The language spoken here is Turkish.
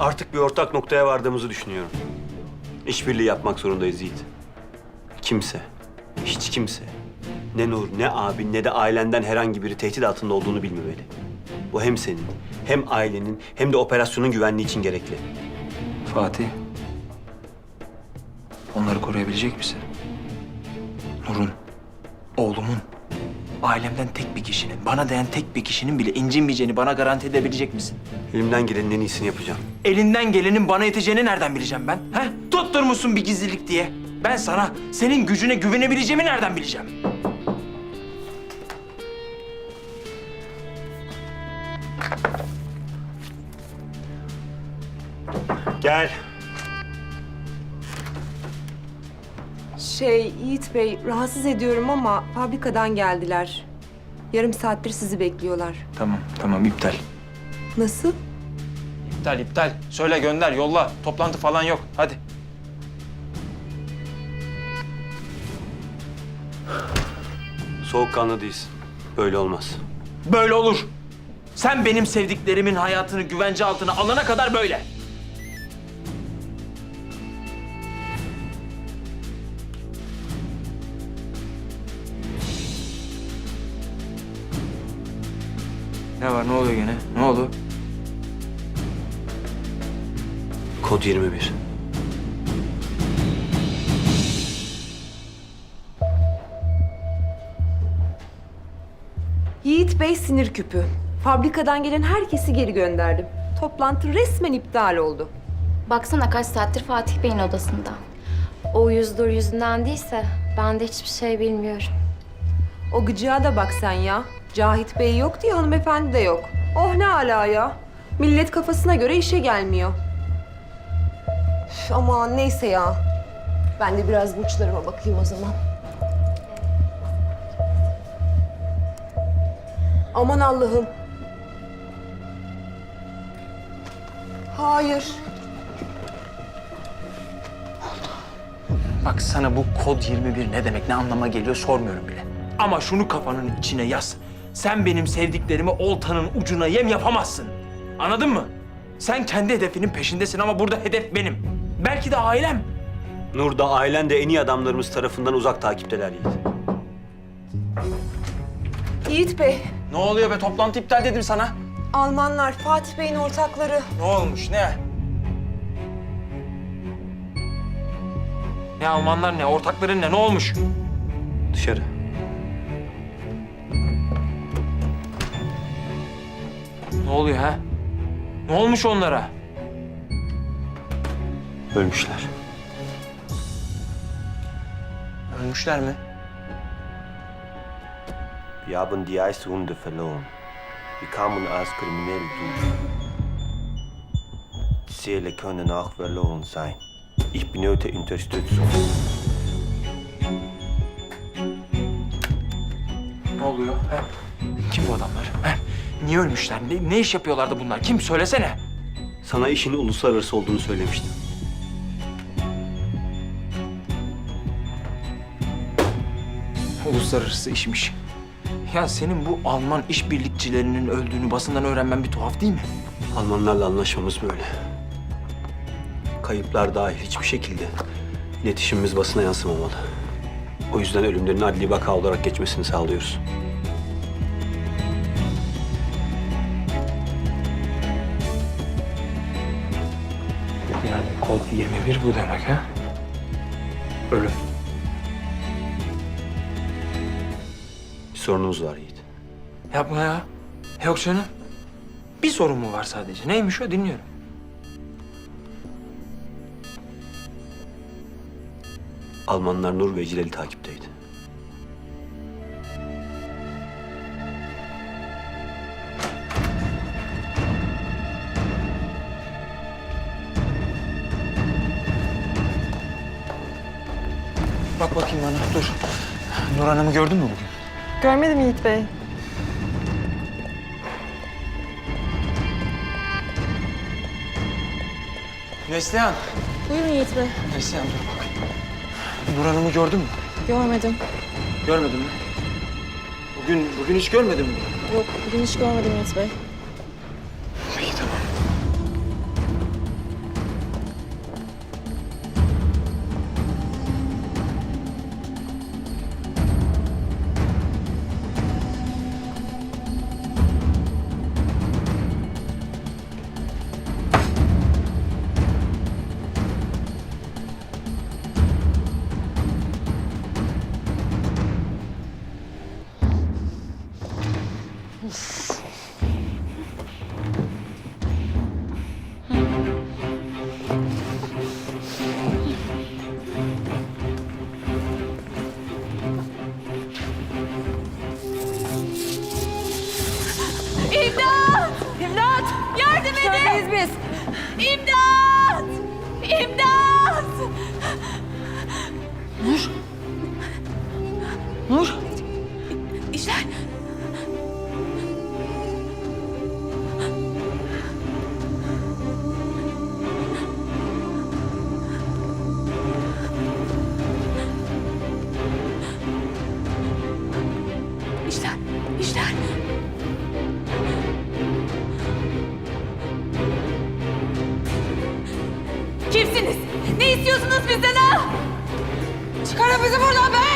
Artık bir ortak noktaya vardığımızı düşünüyorum. İşbirliği yapmak zorundayız Yiğit. Kimse, hiç kimse, ne Nur, ne abin, ne de ailenden herhangi biri tehdit altında olduğunu bilmemeli. Bu hem senin, hem ailenin, hem de operasyonun güvenliği için gerekli. Fatih. Onları koruyabilecek misin? Nur'un, oğlumun, ailemden tek bir kişinin, bana değen tek bir kişinin bile incinmeyeceğini bana garanti edebilecek misin? Elimden gelenin en iyisini yapacağım. Elinden gelenin bana yeteceğini nereden bileceğim ben? He? Tutturmuşsun bir gizlilik diye. Ben sana senin gücüne güvenebileceğimi nereden bileceğim? Gel. Şey Yiğit Bey, rahatsız ediyorum ama fabrikadan geldiler. Yarım saattir sizi bekliyorlar. Tamam, tamam iptal. Nasıl? İptal, iptal. Söyle gönder, yolla. Toplantı falan yok. Hadi. Soğukkanlı değilsin. Böyle olmaz. Böyle olur. Sen benim sevdiklerimin hayatını güvence altına alana kadar böyle. Ne var? Ne oluyor gene? Ne oldu? Kod 21. Yiğit Bey sinir küpü. Fabrikadan gelen herkesi geri gönderdim. Toplantı resmen iptal oldu. Baksana kaç saattir Fatih Bey'in odasında. O yüzdür yüzünden değilse ben de hiçbir şey bilmiyorum. O gıcığa da bak sen ya. Cahit Bey yok diye hanımefendi de yok. Oh ne ala ya. Millet kafasına göre işe gelmiyor. Üf, aman neyse ya. Ben de biraz burçlarıma bakayım o zaman. Aman Allah'ım. Hayır. Bak sana bu kod 21 ne demek, ne anlama geliyor sormuyorum bile. Ama şunu kafanın içine yaz. Sen benim sevdiklerimi oltanın ucuna yem yapamazsın. Anladın mı? Sen kendi hedefinin peşindesin ama burada hedef benim. Belki de ailem. Nur da ailen de en iyi adamlarımız tarafından uzak takipteler Yiğit. Yiğit Bey, Ne oluyor be? Toplantı iptal dedim sana. Almanlar, Fatih Bey'in ortakları. Ne olmuş, ne? Ne Almanlar ne, ortakların ne, ne olmuş? Dışarı. Ne oluyor ha? Ne olmuş onlara? Ölmüşler. Ölmüşler mi? Wir haben die Eishunde verloren. Wir kamen als kriminell durch. Die Seele können auch verloren sein. Ich benötige Unterstützung. Ne oluyor? He? Kim bu adamlar? He? Niye ölmüşler? Ne, ne iş yapıyorlardı bunlar? Kim? Söylesene. Sana işin uluslararası olduğunu söylemiştim. Uluslararası işmiş. Ya senin bu Alman işbirlikçilerinin öldüğünü basından öğrenmen bir tuhaf değil mi? Almanlarla anlaşmamız böyle. Kayıplar dahil hiçbir şekilde iletişimimiz basına yansımamalı. O yüzden ölümlerin adli vaka olarak geçmesini sağlıyoruz. Yani kod 21 bu demek ha? Ölüm. Bir sorunumuz var Yiğit. Yapma ya. Yok canım. Bir sorun mu var sadece? Neymiş o? Dinliyorum. Almanlar Nur ve Cilal'i takipteydi. Bak bakayım bana. Dur. Nur Hanım'ı gördün mü bugün? Görmedim Yiğit Bey. Neslihan. Buyurun Yiğit Bey. Neslihan dur bak. Nur Hanım'ı gördün mü? Görmedim. Görmedin mi? Bugün, bugün hiç görmedin mi? Yok, bugün hiç görmedim Yiğit Bey. Miyiz biz? İmdat! İmdat! Nur. İşler. İşler, bizi buradan be!